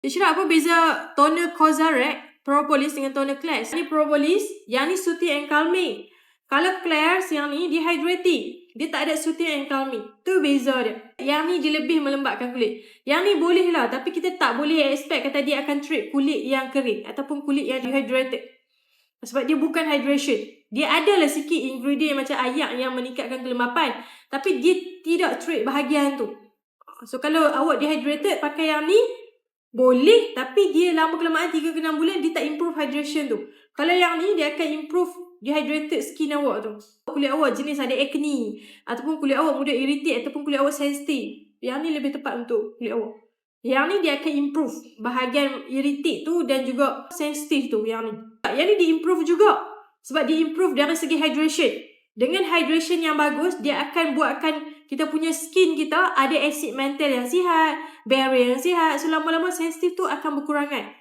Cakap apa beza toner Cosrx, propolis dengan toner Claire's. Ni propolis, yang ni soothing and calming. Kalau Claire's yang ni dehydrating. Dia tak ada soothing and calming. Tu beza dia. Yang ni dia lebih melembabkan kulit. Yang ni boleh lah. Tapi kita tak boleh expect kata dia akan treat kulit yang kering. Ataupun kulit yang dehydrated. Sebab dia bukan hydration. Dia adalah sikit ingredient macam ayak yang meningkatkan kelembapan. Tapi dia tidak treat bahagian tu. So kalau awak dehydrated pakai yang ni, boleh, tapi dia lama kelamaan 3 ke 6 bulan dia tak improve hydration tu. Kalau yang ni dia akan improve dehydrated skin awak tu. Kulit awak jenis ada acne ataupun kulit awak mudah irritate ataupun kulit awak sensitif. Yang ni lebih tepat untuk kulit awak. Yang ni dia akan improve bahagian irritate tu dan juga sensitif tu yang ni. Yang ni diimprove juga sebab diimprove dari segi hydration. Dengan hydration yang bagus, dia akan buatkan kita punya skin kita ada acid mantle yang sihat, barrier sihat. So lama-lama sensitif tu akan berkurangan.